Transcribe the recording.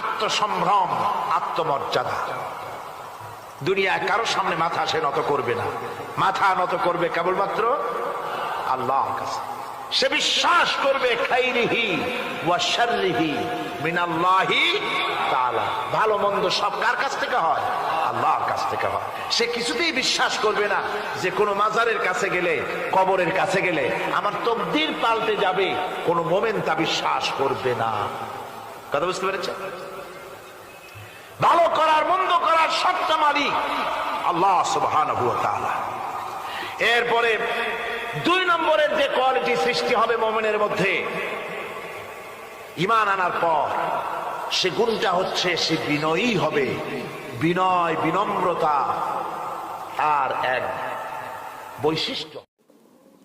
আত্মসম্ভ্রম, আত্মমর্যাদা। দুনিয়ায় কারোর সামনে মাথা সে নত করবে না। মাথা নত করবে কেবলমাত্র আল্লাহ সে বিশ্বাস করবে, খাইরিহি ওয়া শাররিহি মিনাল্লাহি তাআলা। ভালো মন্দ সব কার কাছ থেকে হয়? আল্লাহর কাছ থেকে হয়। সে কিছুতেই বিশ্বাস করবে না যে কোনো মাজারের কাছে গেলে, কবরের কাছে গেলে আমার তকদির পাল্টে যাবে, কোনো মোমেন তা বিশ্বাস করবে না। কথা বুঝতে পেরেছেন ভালো করার, মন্দ করার সবটা মালিক আল্লাহ তাআলা। এরপরে দুই নম্বরের যে কোয়ালিটি সৃষ্টি হবে মোমেনের মধ্যে ইমান আনার পর সে গুণটা হচ্ছে সে বিনয়ী হবে। বিনয়, বিনম্রতা আর এক বৈশিষ্ট্য।